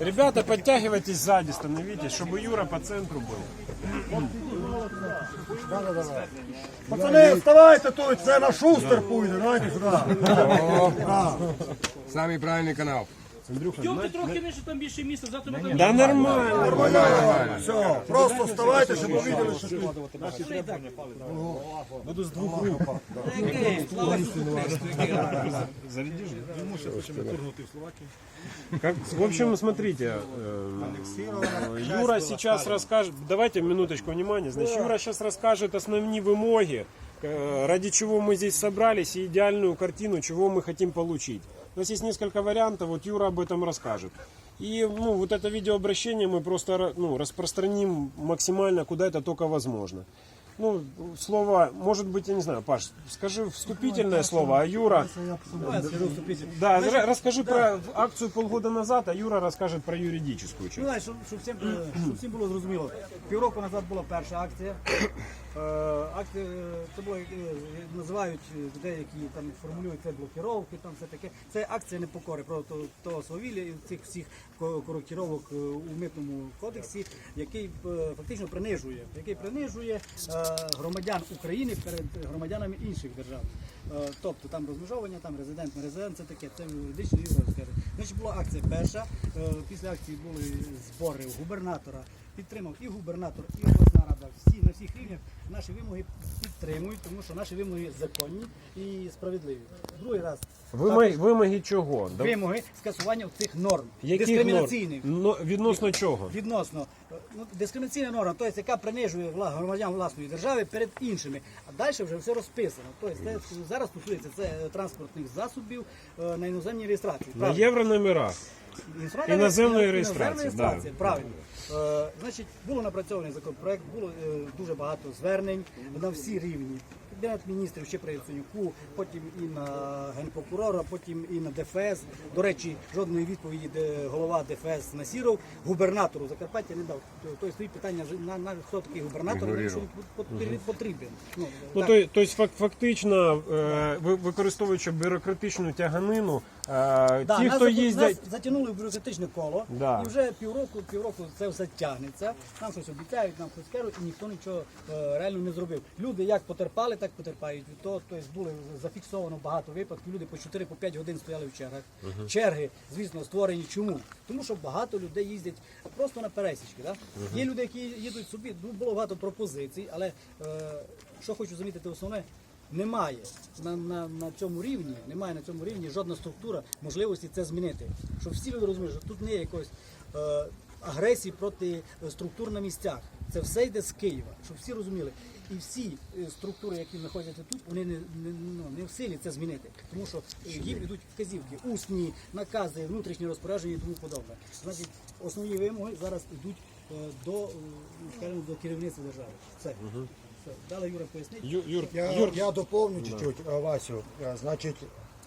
Ребята, подтягивайтесь сзади, становитесь, чтобы Юра по центру был. Пацани, вставайте тут, це на шустер пуйде, давайте сюди. Самий правильний канал. Йомте трохи нижче, там більше місця, завтра ми там Да нормально. Нормально, все, просто вставайте, щоб ви бачили, що тут. Как, в общем, смотрите, э, Юра сейчас расскажет, давайте минуточку внимания, значит, Юра сейчас расскажет основные вымоги, э, ради чего мы здесь собрались и идеальную картину, чего мы хотим получить. У нас есть несколько вариантов, вот Юра об этом расскажет. И ну, вот это видеообращение мы просто ра- ну, распространим максимально, куда это только возможно. Ну, слово, может быть, я не знаю, Паш, скажи вступительное слово, а Юра... Да, ра- расскажи про акцию полгода назад, а Юра расскажет про юридическую часть. Ну, знаєш, щоб, щоб, всім, е, щоб всім було зрозуміло. Півроку назад була перша акція. Е, е, це було, е, називають е, людей, які там формулюють це блокіровки, там все таке. Це акція непокори проти того свавілля і цих всіх ко- коректировок е, у митному кодексі, який фактично принижує, який принижує громадян України перед громадянами інших держав. Тобто там розмежовання, там резидент, не резидент, це таке, це юридичний розкаже. Значить була акція перша. Після акції були збори у губернатора. Підтримав і губернатор, і обласна рада. Всі на всіх рівнях наші вимоги підтримують, тому що наші вимоги законні і справедливі. Другий раз Вимоги, вимоги чого? Да- вимоги скасування цих норм Яких дискримінаційних. норм? Но- відносно чого? Відносно ну, дискримінаційна норма, тобто, яка принижує громадян власної держави перед іншими. А далі вже все розписано. Тобто, це зараз стосується це е, транспортних засобів е, на іноземній реєстрації. На Правильно. єврономерах. Іноземної Іноземної реєстрації, да. правильно. Е, значить, було напрацьований законопроект, було е, дуже багато звернень на всі рівні. Кабінет міністрів ще при Яценюку, потім і на генпрокурора, потім і на ДФС. До речі, жодної відповіді де голова ДФС Насіров губернатору Закарпаття не дав. Тобто стоїть питання на, на хто такий губернатор, якщо потрібен. Ну, Ну, так. то, тобто, фак- фактично, е, використовуючи бюрократичну тяганину, е, Да, ті, нас, хто їздять. нас затягнули в бюрократичне коло, Да. і вже півроку, півроку це все тягнеться. Нам щось обіцяють, нам щось кажуть, і ніхто нічого е, реально не зробив. Люди як потерпали, так потерпають від того. Тобто були зафіксовано багато випадків. Люди по 4-5 годин стояли в чергах. Черги, звісно, створені. Чому? Тому що багато людей їздять просто на пересічки. Да? Є люди, які їдуть собі. Ну було багато пропозицій, але е, що хочу замітити, основне. Немає на, на, на цьому рівні, немає на цьому рівні жодна структура можливості це змінити. Щоб всі люди розуміли, що тут не є якоїсь е, агресії проти е, структур на місцях. Це все йде з Києва, щоб всі розуміли. І всі е, структури, які знаходяться тут, вони не, не, ну, не в силі це змінити. Тому що їм йдуть вказівки, усні накази, внутрішні розпорядження і тому подобне. Значить, основні вимоги зараз йдуть е, до, е, скажімо, до керівництва держави. Все. Все. Далі Юра пояснить. Ю- Юр, Я, Юр, я доповню чуть-чуть Васю. Значить,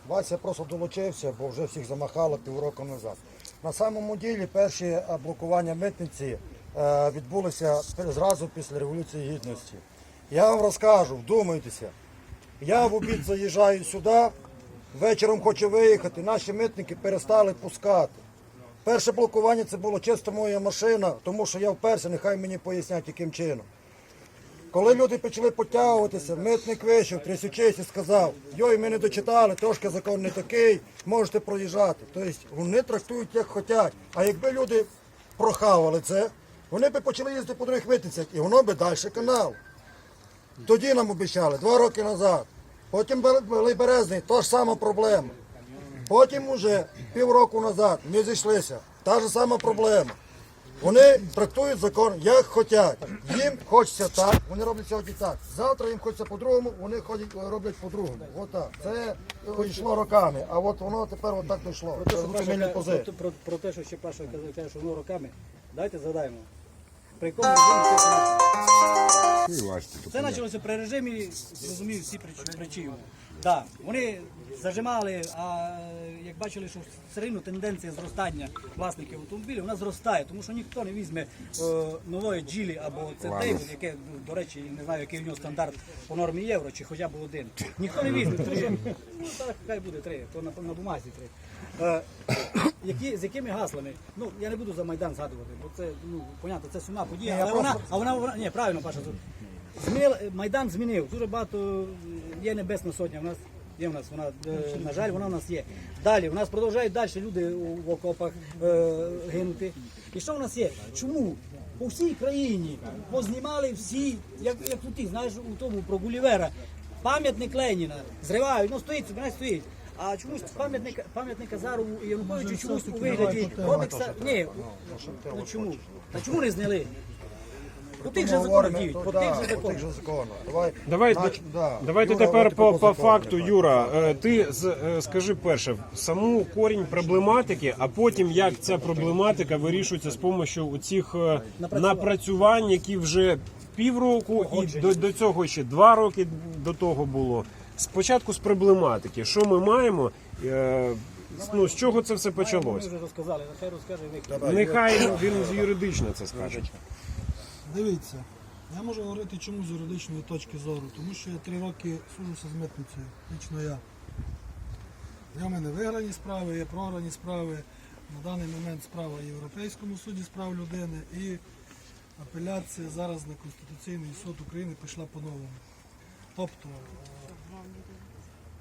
Вася просто долучився, бо вже всіх замахало півроку назад. На самому ділі перші блокування митниці е, відбулися зразу після Революції Гідності. Я вам розкажу, вдумайтеся. Я в обід заїжджаю сюди, вечором хочу виїхати, наші митники перестали пускати. Перше блокування це було чисто моя машина, тому що я вперся, нехай мені пояснять, яким чином. Коли люди почали потягуватися, митник вийшов, трясучись і сказав, йой, ми не дочитали, трошки закон не такий, можете проїжджати. Тобто вони трактують як хочуть. А якби люди прохавали це, вони б почали їздити по других митницях, і воно би далі канал. Тоді нам обіцяли, два роки назад. Потім були березний, та ж сама проблема. Потім уже півроку назад ми зійшлися, та ж сама проблема. Вони трактують закон як хочуть. Їм хочеться так, вони роблять сьогодні так. Завтра їм хочеться по-другому, вони ходять, роблять по-другому. Отак. Це йшло роками, а от воно тепер отак дійшло. Про, те, що ще Паша казав, що воно роками. Давайте згадаємо. При якому режимі це Це почалося при режимі, зрозумів всі прич- причини. Да, вони зажимали, а як бачили, що все рівно тенденція зростання власників автомобілів, вона зростає, тому що ніхто не візьме е, нової джілі або це яке, до речі, не знаю, який в нього стандарт по нормі євро, чи хоча б один. Ніхто не візьме три. Ну так, хай буде три, то на, на бумазі три. Е, які, з якими гаслами? Ну, я не буду за Майдан згадувати, бо це, ну, понятно, це сумна подія, але вона, а вона, вона, ні, правильно, Паша. Зміл, Майдан змінив. Дуже багато е, є небесна сотня. В нас є в нас вона, е, на жаль, вона в нас є. Далі, в нас продовжують далі люди в окопах е, гинути. І що в нас є? Чому? По всій країні познімали всі, як, як тут, знаєш, у тому про Гулівера. Пам'ятник Леніна зривають, ну стоїть, собі, стоїть. А чомусь пам'ятник пам'ятник Азарову і Януковичу чомусь у вигляді комікса. Ні, ну чому? Та чому не зняли? По тих же законах Говоримо, діють, то по да, тих же по тих законах. же законах. Давай, Давайте, нач- да. давайте Юра, тепер по, по закону факту. Юра. Е, Ти з- е, скажи перше саму корінь проблематики, а потім як ця проблематика вирішується з допомогою цих Напрацювань. напрацювань, які вже півроку і до, до цього ще два роки до того було. Спочатку з проблематики, що ми маємо, е, ну з чого це все Ми почалось? вже розказали, нехай розкаже Віктор. Нехай він юридично це скаже. Дивіться, я можу говорити чому з юридичної точки зору, тому що я три роки служуся з митницею, лично я. Є в мене виграні справи, є програні справи. На даний момент справа в Європейському суді з прав людини і апеляція зараз на Конституційний суд України пішла по-новому. Тобто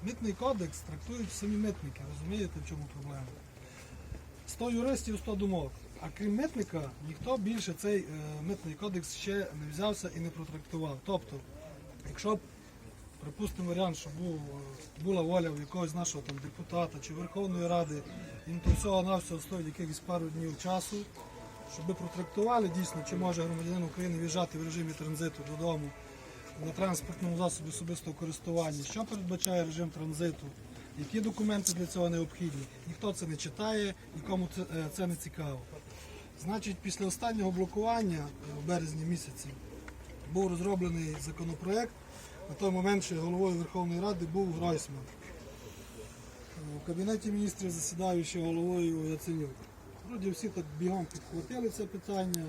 митний кодекс трактують самі митники, розумієте, в чому проблема? 100 юристів, 100 думок. А крім митника, ніхто більше цей е, митний кодекс ще не взявся і не протрактував. Тобто, якщо б, припустимо, варіант, що був, була воля в якогось нашого там депутата чи Верховної Ради, їм то всього навсього стоїть якихось пару днів часу, щоб протрактували дійсно, чи може громадянин України в'їжджати в режимі транзиту додому на транспортному засобі особистого користування, що передбачає режим транзиту, які документи для цього необхідні. Ніхто це не читає, нікому це, е, не цікаво. Значить, після останнього блокування е, в березні місяці був розроблений законопроект. На той момент ще головою Верховної Ради був Гройсман. У кабінеті міністрів засідав ще головою Яценюк. Вроді всі так бігом підхватили це питання,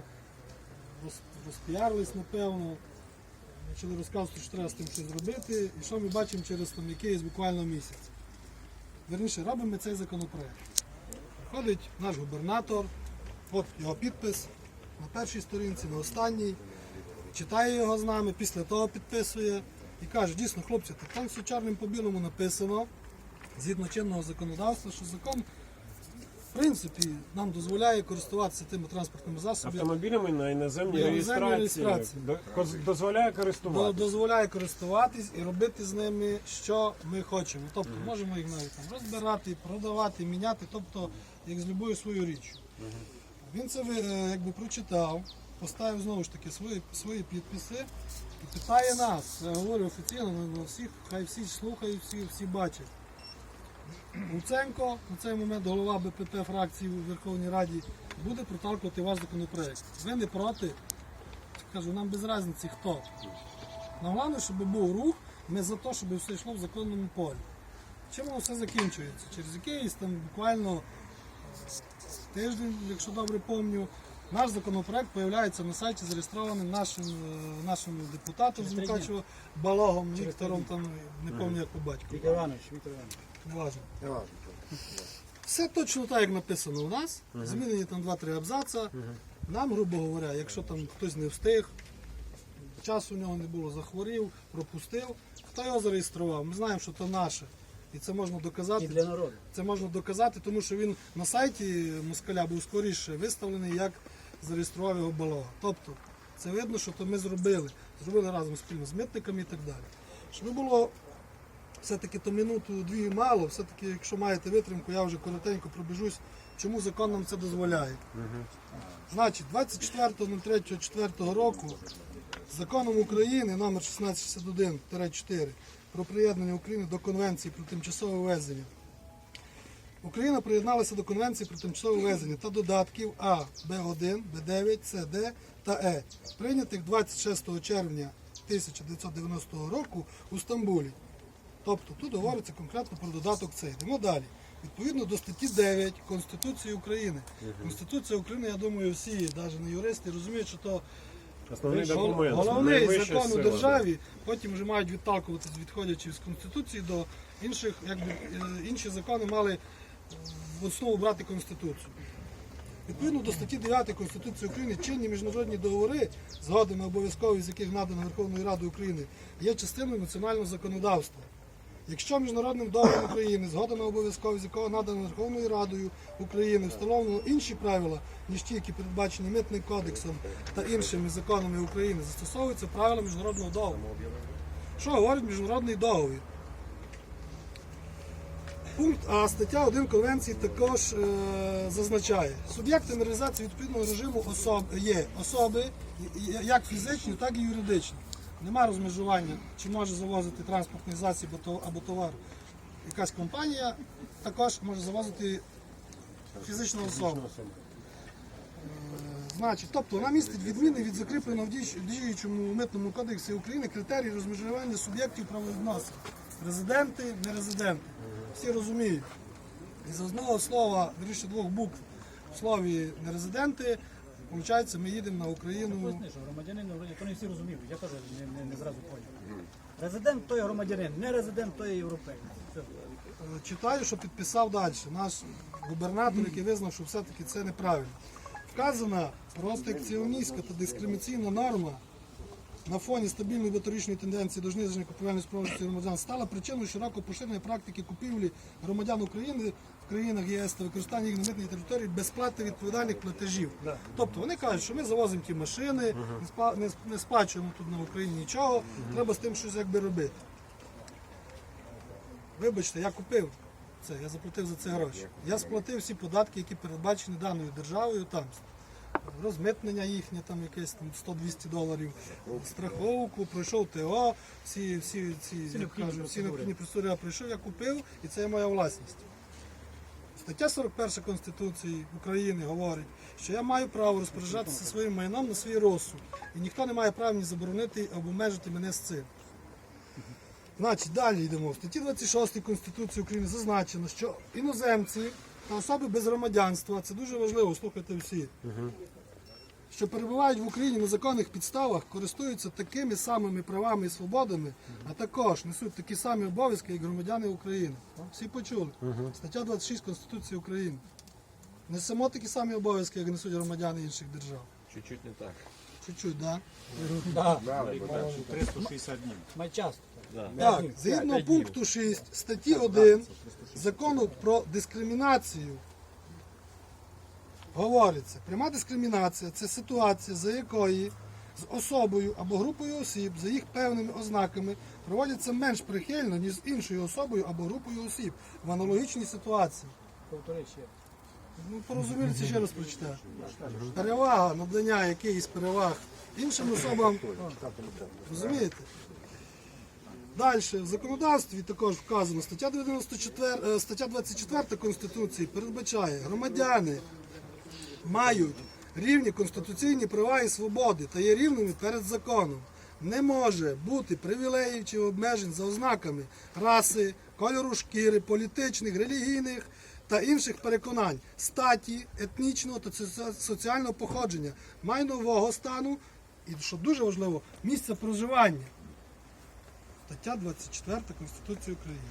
роз- розпіарились, напевно, почали розказувати, що треба з тим щось зробити. І що ми бачимо через там якийсь буквально місяць. Верніше, робимо цей законопроект. Приходить наш губернатор, от його підпис на першій сторінці, на останній, читає його з нами, після того підписує і каже, дійсно, хлопці, так там все чорним по білому написано, згідно чинного законодавства, що закон, принципі, нам дозволяє користуватися тими транспортними засобами. Автомобілями на іноземній реєстрації реєстрації. дозволяє користуватися. дозволяє користуватись і робити з ними, що ми хочемо. Тобто можемо їх навіть там розбирати, продавати, міняти, тобто як з любою свою річчю. Він це е, якби прочитав, поставив знову ж таки свої, свої підписи і питає нас. Я говорю офіційно, на на всіх, хай всі слухають, всі, всі бачать. Луценко, на цей момент голова БПП фракції у Верховній Раді, буде проталкувати ваш законопроект. Ви не проти? Кажу, нам без різниці хто. Нам головне, щоб був рух, ми за те, щоб все йшло в законному полі. Чим воно все закінчується? Через якийсь там буквально тиждень, якщо добре пам'ятаю, наш законопроект з'являється на сайті, зареєстрований нашим, е, нашим депутатом з три дні. Мукачева Балогом Віктором, там, не пам'ятаю як по батьку. Віктор Іванович, Віктор Іванович. Неважно. Не важно. Все точно так, як написано у нас. Змінені там 2-3 абзаца. Нам, грубо говоря, якщо там хтось не встиг, часу у нього не було, захворів, пропустив, хто його зареєстрував? Ми знаємо, що це наше. І це можна доказати. І для народу. Це можна доказати, тому що він на сайті москаля був скоріше виставлений, як зареєстрував його балога. Тобто це видно, що то ми зробили. Зробили разом спільно з митниками і так далі. Щоб було все-таки то минуту-дві мало, все-таки, якщо маєте витримку, я вже коротенько пробіжусь, чому закон нам це дозволяє. Значить, 24.03.4 року законом України номер 1661-4 про приєднання України до Конвенції про тимчасове ввезення. Україна приєдналася до Конвенції про тимчасове ввезення та додатків А, Б1, Б9, С, Д та Е, прийнятих 26 червня 1990 року у Стамбулі. Тобто тут говориться конкретно про додаток С. Йдемо далі. Відповідно до статті 9 Конституції України. Конституція України, я думаю, всі, навіть не юристи, розуміють, що то Основний документ. Головний закон у державі, потім вже мають відталкуватись, відходячи з Конституції до інших, якби е, інші закони мали е, в основу брати Конституцію. Відповідно до статті 9 Конституції України чинні міжнародні договори, згоди на обов'язковість з яких надано Верховною Радою України, є частиною національного законодавства. Якщо міжнародним договором України, згода на обов'язковість якого надано Верховною Радою України, встановлено інші правила, ніж ті, які передбачені митним кодексом та іншими законами України, застосовуються правила міжнародного договору. Що говорить міжнародний договір? Пункт А стаття 1 Конвенції також е, зазначає, суб'єктами реалізації відповідного режиму особ, є особи як фізичні, так і юридичні. Нема розмежування, чи може завозити транспортний засіб або- товар. Якась компанія також може завозити фізичну особу. Е, Значить, тобто вона містить відміни від закріпленого в діючому- митному кодексі України критерії розмежування суб'єктів правовідносин. Резиденти, нерезиденти. Всі розуміють. І з одного слова, вірніше двох букв в слові нерезиденти, виходить, ми їдемо на Україну. Поясни, що громадянин, то не всі розуміють, я теж не, не, не зразу поняв. Резидент то є громадянин, не резидент то є європейець. Все. Е, Читаю, що підписав далі. Наш губернатор, який визнав, що все-таки це неправильно. Вказана протекціоністська та дискримінаційна норма на фоні стабільної моторичної тенденції до зниження купівельної спроможності громадян стала причиною широко поширеної практики купівлі громадян України в країнах ЄС та використання їх на митній території без відповідальних платежів. Тобто вони кажуть, що ми завозимо ті машини, не, спа- не, не сплачуємо тут на Україні нічого, треба з тим щось якби робити. Вибачте, я купив це, я заплатив за це гроші. Я сплатив всі податки, які передбачені даною державою, там розмитнення їхнє, там якесь там 100-200 доларів, страховку, пройшов ТО, всі, всі, ці, як необхідні всі процедури. необхідні процедури я пройшов, я купив, і це є моя власність. Стаття 41 Конституції України говорить, що я маю право розпоряджатися своїм майном на свій розсуд, і ніхто не має права мені заборонити або обмежити мене з цим. Значить, далі йдемо. В статті 26 Конституції України зазначено, що іноземці та особи без громадянства, це дуже важливо, слухайте всі, що перебувають в Україні на законних підставах, користуються такими самими правами і свободами, а також несуть такі самі обов'язки, як громадяни України. Всі почули. Стаття 26 Конституції України. Несемо такі самі обов'язки, як несуть громадяни інших держав. Чуть-чуть не так. Чуть-чуть, так? Да. Там 360 днів. Май часто. Так, згідно пункту 6 статті 1 закону про дискримінацію говориться, пряма дискримінація це ситуація, за якої з особою або групою осіб за їх певними ознаками проводяться менш прихильно, ніж з іншою особою або групою осіб в аналогічній ситуації. Повтори ще. Ну, порозумілися, ще раз прочитаю. Перевага надання якихось переваг іншим особам. Розумієте? Далі, в законодавстві також вказано, стаття 94, е, стаття 24 Конституції передбачає, громадяни мають рівні конституційні права і свободи та є рівними перед законом. Не може бути привілеїв чи обмежень за ознаками раси, кольору шкіри, політичних, релігійних та інших переконань, статі, етнічного та соціального походження, майнового стану і, що дуже важливо, місця проживання. Стаття 24 Конституції України.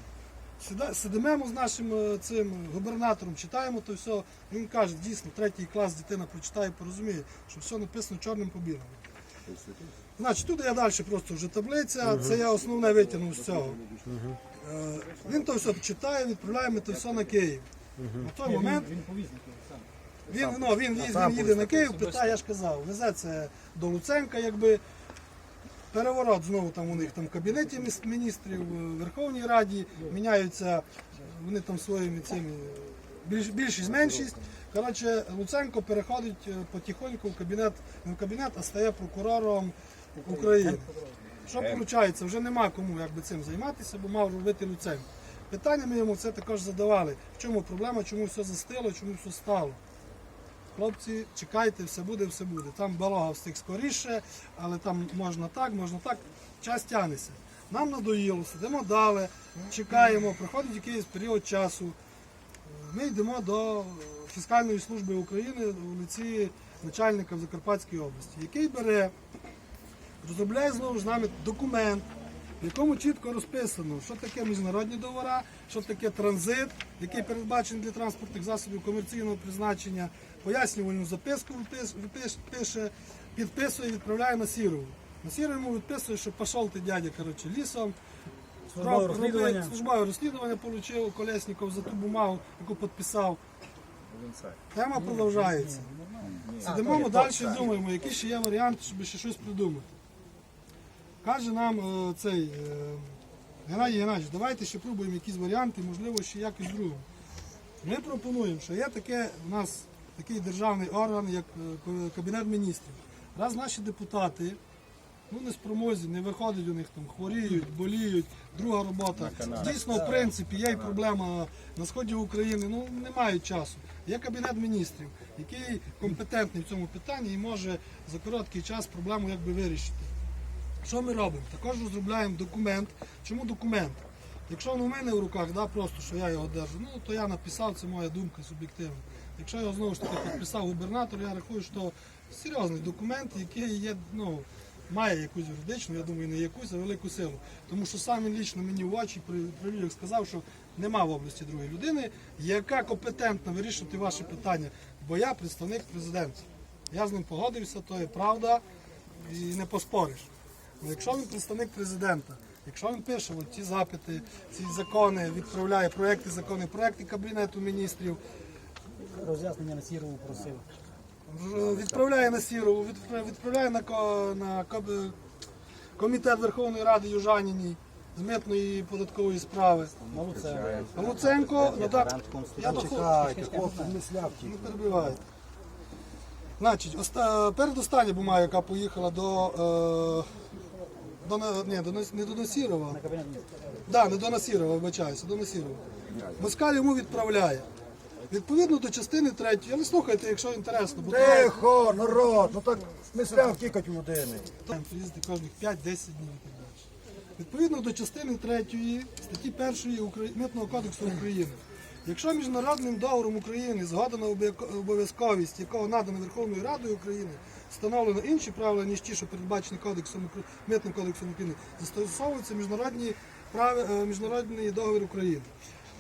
Сидимо з нашим е, цим губернатором, читаємо то все. Він каже, дійсно, третій клас дитина прочитає, порозуміє, що все написано чорним по білому. Значить, тут я далі просто вже таблиця, це я основне витягнув з цього. Е, Він то все читає, відправляємо то все на Київ. На той момент Він сам. він, ну, він, їздить, він їде на Київ, питає, я ж казав, везе це до Луценка, якби переворот знову там у них там в кабінеті міністрів, в Верховній Раді, міняються вони там своїми цими більш, більшість, меншість. Коротше, Луценко переходить е, потихоньку в кабінет, не в кабінет, а стає прокурором України. Що виходить, вже нема кому якби, цим займатися, бо мав робити Луценко. Питання ми йому це також задавали. В чому проблема, чому все застило, чому все стало. Хлопці, чекайте, все буде, все буде. Там балога встиг скоріше, але там можна так, можна так. Час тягнеться. Нам надоїло, сидимо далі, чекаємо, проходить якийсь період часу. ми йдемо до фіскальної служби України у лиці начальника в Закарпатській області, який бере, розробляє знову ж нами документ, в якому чітко розписано, що таке міжнародні договори, що таке транзит, який передбачений для транспортних засобів комерційного призначення, пояснювальну записку пише, підписує, відправляє на Сірову. На Сірову йому відписує, що пішов ти дядя коротше, лісом, Службове розслідування. Службове розслідування отримав Колесніков за ту бумагу, яку підписав. Тема продовжається. Сидимо ми далі думаємо, які ще є варіанти, щоб ще щось придумати. Каже нам е, цей е, Геннадій Геннадійович, давайте ще пробуємо якісь варіанти, можливо, ще якось другому. Ми пропонуємо, що є таке у нас такий державний орган, як е, Кабінет міністрів. Раз наші депутати ну, не спроможні, не виходить у них там, хворіють, боліють, друга робота. Дійсно, в принципі, є і проблема на сході України, ну не мають часу. Є кабінет міністрів, який компетентний в цьому питанні і може за короткий час проблему якби вирішити. Що ми робимо? Також розробляємо документ. Чому документ? Якщо воно в мене в руках, да, просто що я його держу, ну то я написав, це моя думка суб'єктивна. Якщо його знову ж таки підписав губернатор, я рахую, що серйозний документ, який є, ну, має якусь юридичну, я думаю, не якусь, а велику силу. Тому що сам він лічно мені в очі при, сказав, що нема в області другої людини, яка компетентна вирішувати ваші питання. Бо я представник президента. Я з ним погодився, то є правда і не поспориш. Ну, якщо він представник президента, якщо він пише от ці запити, ці закони, відправляє проекти закони, проекти Кабінету міністрів, Роз'яснення на Сірову просив. відправляє на Сірову, відпра- відправляє на, ко- на коб- комітет Верховної Ради Южаніній з митної і податкової справи. Ну, це А Луценко, ну так, я доходжу. Чекайте, хлопці, не слявте. Не перебивайте. Значить, оста... передостання бумага, яка поїхала до. Е... До, ні, до, не до Насірова. на кабінет. Да, не до Насірова, вибачаюся, до Насірова. Москаль йому відправляє. Відповідно до частини третьої, але слухайте, якщо інтересно, бо то Тихо, народ, ну так не сляв тікать у людини. там приїздити кожних 5-10 днів і так далі. Відповідно до частини 3 статті 1 Укра- Митного кодексу України. Якщо міжнародним договором України обов'я- обов'язковість, якого надана Верховною Радою України, встановлено інші правила, ніж ті, що передбачені кодексом Митним кодексом України, застосовуються міжнародні прави, е, міжнародний договір України.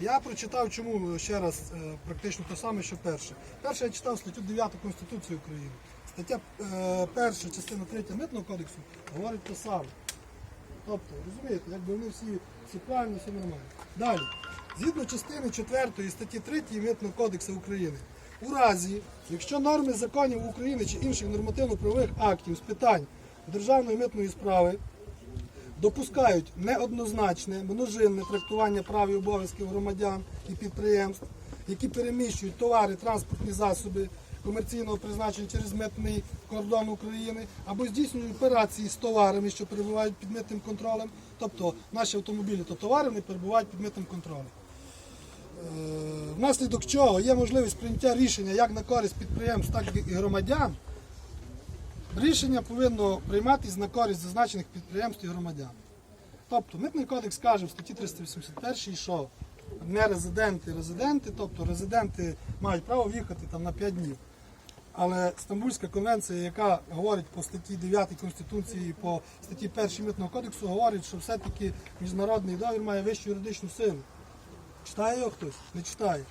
Я прочитав чому ще раз е, практично те саме, що перше. Перше я читав статтю 9 Конституції України. Стаття е, перша, частина 3 Митного кодексу говорить те саме. Тобто, розумієте, якби вони всі, всі правильно, все нормально. Далі. Згідно частини 4 статті 3 Митного кодексу України, у разі, якщо норми законів України чи інших нормативно-правових актів з питань державної митної справи допускають неоднозначне, множинне трактування прав і обов'язків громадян і підприємств, які переміщують товари, транспортні засоби комерційного призначення через митний кордон України або здійснюють операції з товарами, що перебувають під митним контролем. Тобто наші автомобілі то товари вони перебувають під митним контролем. Е, Внаслідок чого є можливість прийняття рішення як на користь підприємств, так і громадян. Рішення повинно прийматись на користь зазначених підприємств і громадян. Тобто Митний кодекс каже в статті 381, що не резиденти, резиденти, тобто резиденти мають право в'їхати там на 5 днів. Але Стамбульська конвенція, яка говорить по статті 9 Конституції, по статті 1 Митного кодексу, говорить, що все-таки міжнародний договір має вищу юридичну силу. Читає його хтось? Не читає.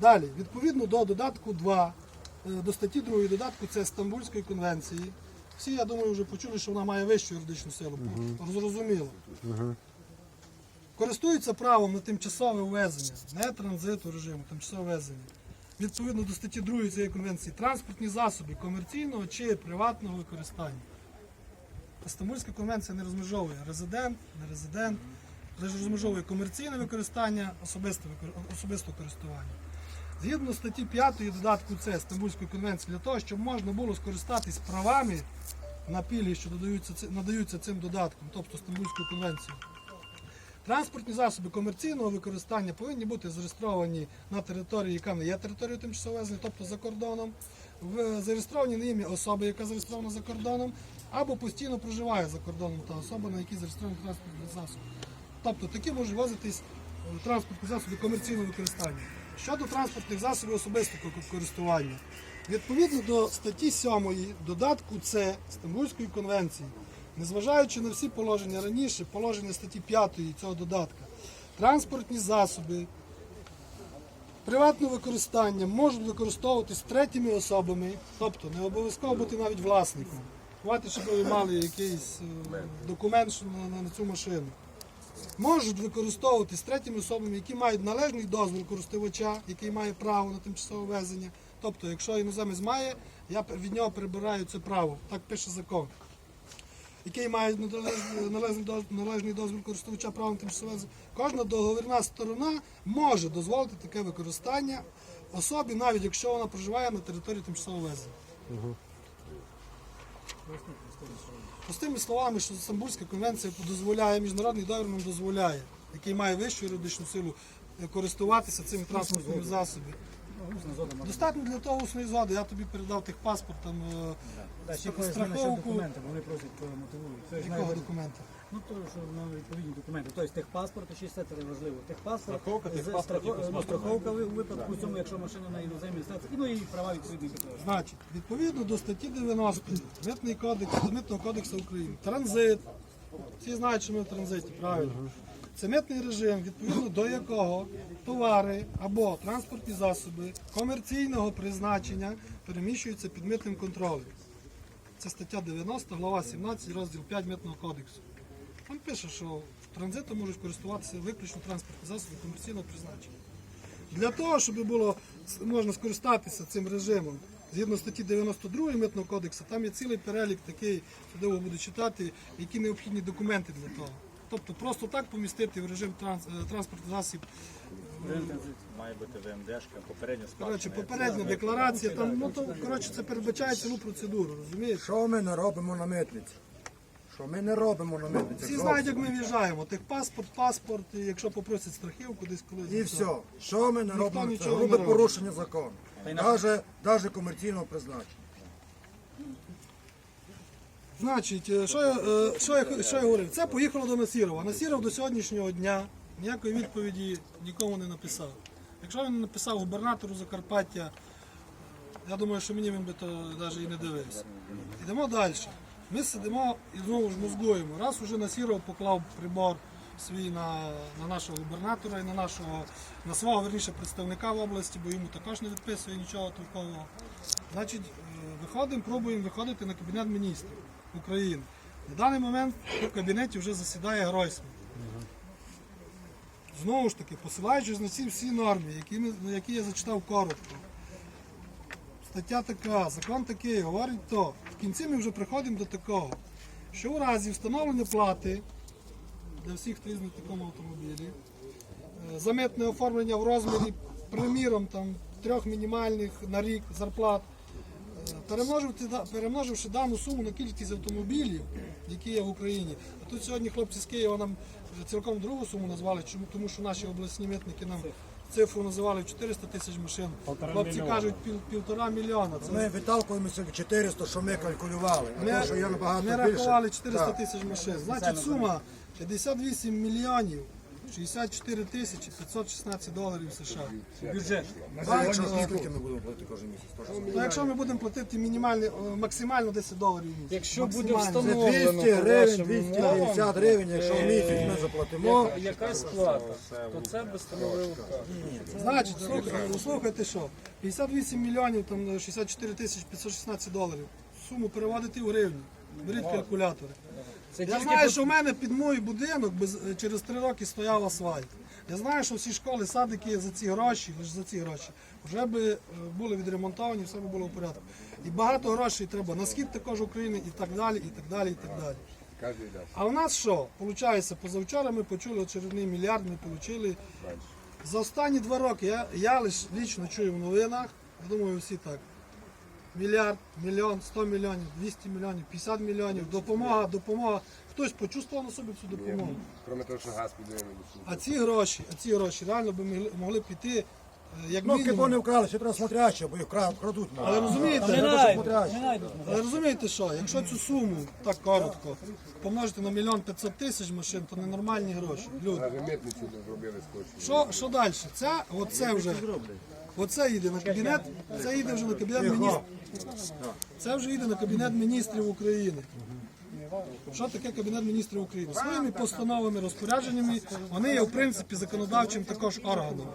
Далі, відповідно до додатку 2, е, до статті 2 додатку це Стамбульської конвенції. Всі, я думаю, вже почули, що вона має вищу юридичну силу. Зрозуміло. Користуються правом на тимчасове ввезення, не транзиту режиму, тимчасове ввезення. Відповідно до статті 2 цієї конвенції, транспортні засоби комерційного чи приватного використання. Стамбульська конвенція не розмежовує резидент, не резидент, розмежовує комерційне використання, особисте, користування. Згідно статті 5 додатку С Стамбульської конвенції, для того, щоб можна було скористатись правами на пільги, що додаються, надаються цим додатком, тобто Стамбульською конвенцією, Транспортні засоби комерційного використання повинні бути зареєстровані на території, яка не є територією тимчасового везення, тобто за кордоном, зареєстровані на ім'я особи, яка зареєстрована за кордоном, або постійно проживає за кордоном та особа, на якій зареєстрований транспортний засіб. Тобто такі можуть возитись е, транспортні засоби комерційного використання. Щодо транспортних засобів особистого користування, відповідно до статті 7 додатку С Стамбульської конвенції, незважаючи на всі положення раніше, положення статті 5 цього додатка, транспортні засоби приватного використання можуть використовуватись третіми особами, тобто не обов'язково бути навіть власником. Хватить, щоб ви мали якийсь е, документ на цю машину. Можуть використовуватись третіми особами, які мають належний дозвіл користувача, який має право на тимчасове везення. Тобто, якщо іноземець має, я від нього прибираю це право. Так пише закон. Який має належний, належний, дозвіл користувача права на тимчасове везення. Кожна договірна сторона може дозволити таке використання особі, навіть якщо вона проживає на території тимчасового везення. Простими словами, що Стамбульська конвенція дозволяє, міжнародний договір нам дозволяє, який має вищу юридичну силу, е, користуватися цим транспортним засобом. Достатньо для того усної згоди. Я тобі передав тих паспорт, там, е, страховку. документи, вони просять мотивують. Якого документа? Ну то, що на відповідні документи. Тобто техпаспорт, ще все це важливо. Техпаспорт, Страховка, з- техпаспорт і страхо- ну, страховка у випадку цьому, якщо машина на іноземній стації, ну і права відповідні. Значить, відповідно до статті 90 Митний кодекс, до Митного кодексу України, транзит. Всі знають, що ми в транзиті, правильно. Це митний режим, відповідно до якого товари або транспортні засоби комерційного призначення переміщуються під митним контролем. Це стаття 90, глава 17, розділ 5 Митного кодексу. Там пише, що транзитом можуть користуватися виключно транспортні засоби комерційного призначення. Для того, щоб було можна скористатися цим режимом, згідно статті 92 Митного кодексу, там є цілий перелік такий, що ви буде читати, які необхідні документи для того. Тобто просто так помістити в режим транс, е, засіб. Має бути ВМДшка, попередньо Коротше, попередня декларація, там, ну, то, коротше, це передбачає цілу процедуру, розумієте? Що ми не робимо на митниці? Що ми не робимо на митниці? Всі знають, як ми в'їжджаємо. Техпаспорт, паспорт, і якщо попросять страхівку, десь колись. І все. Що ми не Ніхто робимо? Це нічого не грубе робить. порушення закону. Навіть, навіть комерційного призначення. Значить, е, що я, е, що, я, що я говорив? Це поїхало до Насірова. Насіров до сьогоднішнього дня ніякої відповіді нікому не написав. Якщо він не написав губернатору Закарпаття, я думаю, що мені він би то навіть і не дивився. Йдемо далі. Ми сидимо і знову ж мозгуємо. Раз уже Насіров поклав прибор свій на, на нашого губернатора і на нашого, на свого верніше представника в області, бо йому також не відписує нічого толкового. Значить, е, виходимо, пробуємо виходити на кабінет міністрів України. На даний момент в кабінеті вже засідає Гройсман. Знову ж таки, посилаючись на ці всі норми, які, які я зачитав коротко. Стаття така, закон такий, говорить то. В кінці ми вже приходимо до такого, що у разі встановлення плати для всіх, їздить в такому автомобілі, е, за митне оформлення в розмірі, приміром, там, трьох мінімальних на рік зарплат, е, перемноживши, дану суму на кількість автомобілів, які є в Україні. А тут сьогодні хлопці з Києва нам цілком другу суму назвали, тому що наші обласні митники нам цифру називали 400 тисяч машин. Полтора Хлопці мільйона. кажуть пів, півтора мільйона. Це Ми відталкуємося в 400, що ми калькулювали. Ми, тому, що є набагато ми більше. рахували 400 Так. тисяч машин. Значить, сума 58 мільйонів 64 тисячі 516 доларів США. Бюджет. Скільки ми будемо платити кожен місяць? Ну, якщо ми будемо платити мінімальні, о, максимально 10 доларів в місяць. Якщо буде Максимально. Це встановлено 200 по гривень, вашим 250 гривень, якщо в місяць ми заплатимо. яка- якась плата, то це би становило Значить, слухайте, ну, слухайте що, 58 мільйонів, там 64 тисячі 516 доларів. Суму переводити в гривні. Беріть калькулятори. Це Я знаю, по- що в мене під мій будинок без, через три роки стояв асфальт. Я знаю, що всі школи, садики за ці гроші, лише за ці гроші, вже би е, були відремонтовані, все би було в порядку. І багато грошей треба на схід також України і так далі, і так далі, і так далі. А у нас що? Получається, позавчора ми почули очередний мільярд, ми отримали. За останні два роки я, я лише лічно чую в новинах, я думаю, всі так. Мільярд, мільйон, 100 мільйонів, 200 мільйонів, 50 мільйонів, допомога, допомога. Хтось почувствував на собі цю допомогу. Кроме того, що газ піде А ці гроші, а ці гроші реально би могли, могли піти як Ну, мінімум. не вкрали, ще треба смотряще, бо їх кра- крадуть. Але розумієте, Не найдуть, не найдуть. Але розумієте що, якщо цю суму так коротко помножити на мільйон 500 тисяч машин, то ненормальні гроші. Люди. Що, що далі? Це, оце вже, оце їде на кабінет, це їде вже на кабінет міністрів. Це вже їде на кабінет міністрів України. Що таке Кабінет міністрів України? Своїми постановами, розпорядженнями вони є в принципі законодавчим також органом.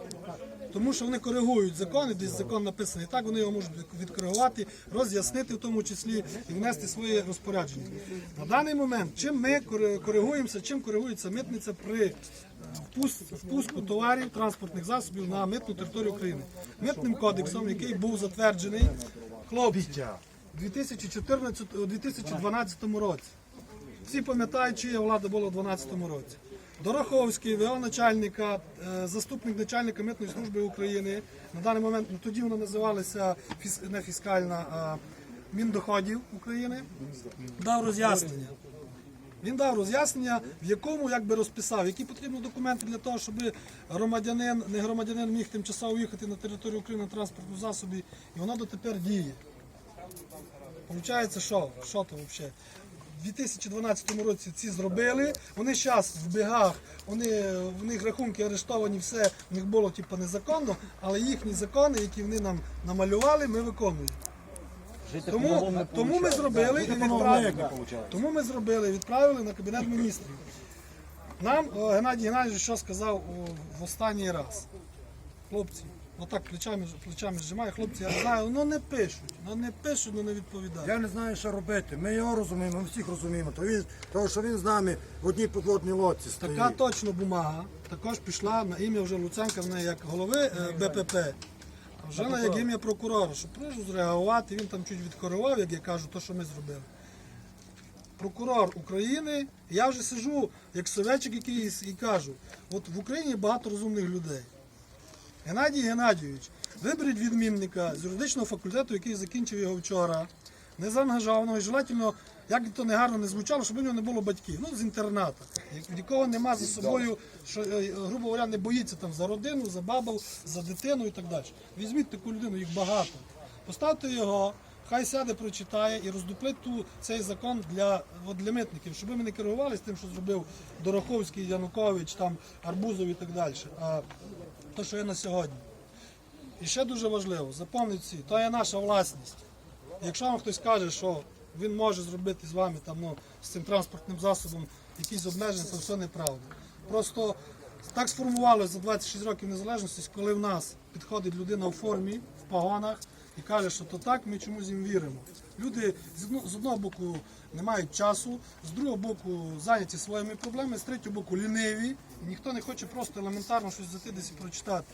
Тому що вони коригують закони, десь закон написаний так, вони його можуть відкоригувати, роз'яснити в тому числі і внести свої розпорядження. На даний момент, чим ми коригуємося, чим коригується митниця при е, впуску товарів, транспортних засобів на митну територію України. Митним кодексом, який був затверджений хлопці, 2014 у 2012 році. Всі пам'ятають, чия влада була у 2012 році. Дороховський, ВО начальника, е, заступник начальника митної служби України. На даний момент ну, тоді вона називалася не фіскальна, а Міндоходів України. Дав роз'яснення. Він дав роз'яснення, в якому якби розписав, які потрібні документи для того, щоб громадянин, не громадянин міг тимчасово їхати на територію України на транспортному засобі, і воно дотепер діє. Получається, що? Що то взагалі? У 2012 році ці зробили. Вони зараз в бігах, вони, в них рахунки арештовані, все в них було типу, незаконно, але їхні закони, які вони нам намалювали, ми виконуємо. Тому, тому ми зробили і відправили. Тому ми зробили і відправили на кабінет міністрів. Нам о, Геннадій Геннадійович що сказав о, в останній раз. Хлопці, отак плечами, плечами зжимає, хлопці, я знаю, ну не пишуть, ну не пишуть, ну не відповідають. Я не знаю, що робити. Ми його розуміємо, ми всіх розуміємо. То він, тому що він з нами в одній підводній лодці стоїть. Така точно бумага також пішла на ім'я вже Луценка в неї як голови е, БПП. а Вже на як ім'я прокурора, щоб прошу зреагувати, він там чуть відкоригував, як я кажу, то, що ми зробили. Прокурор України, я вже сижу як советчик якийсь і кажу, от в Україні багато розумних людей. Геннадій Геннадійович, виберіть відмінника з юридичного факультету, який закінчив його вчора, незаангажованого і желательно, як би то не гарно не звучало, щоб у нього не було батьків. Ну, з інтерната, якого нема за собою, що, е, грубо говоря, не боїться там за родину, за бабу, за дитину і так далі. Візьміть таку людину, їх багато. Поставте його, хай сяде, прочитає і роздуплить ту, цей закон для, от для митників, щоб ми не керувалися тим, що зробив Дороховський, Янукович, там, Арбузов і так далі. А те, що є на сьогодні. І ще дуже важливо, запам'ятайте всі, то є наша власність. Якщо вам хтось каже, що він може зробити з вами там, ну, з цим транспортним засобом якісь обмеження, то все неправда. Просто так сформувалося за 26 років незалежності, коли в нас підходить людина у формі, в погонах і каже, що то так, ми чомусь їм віримо. Люди з одного боку не мають часу, з другого боку зайняті своїми проблемами, з третього боку ліниві, ніхто не хоче просто елементарно щось зайти десь і прочитати.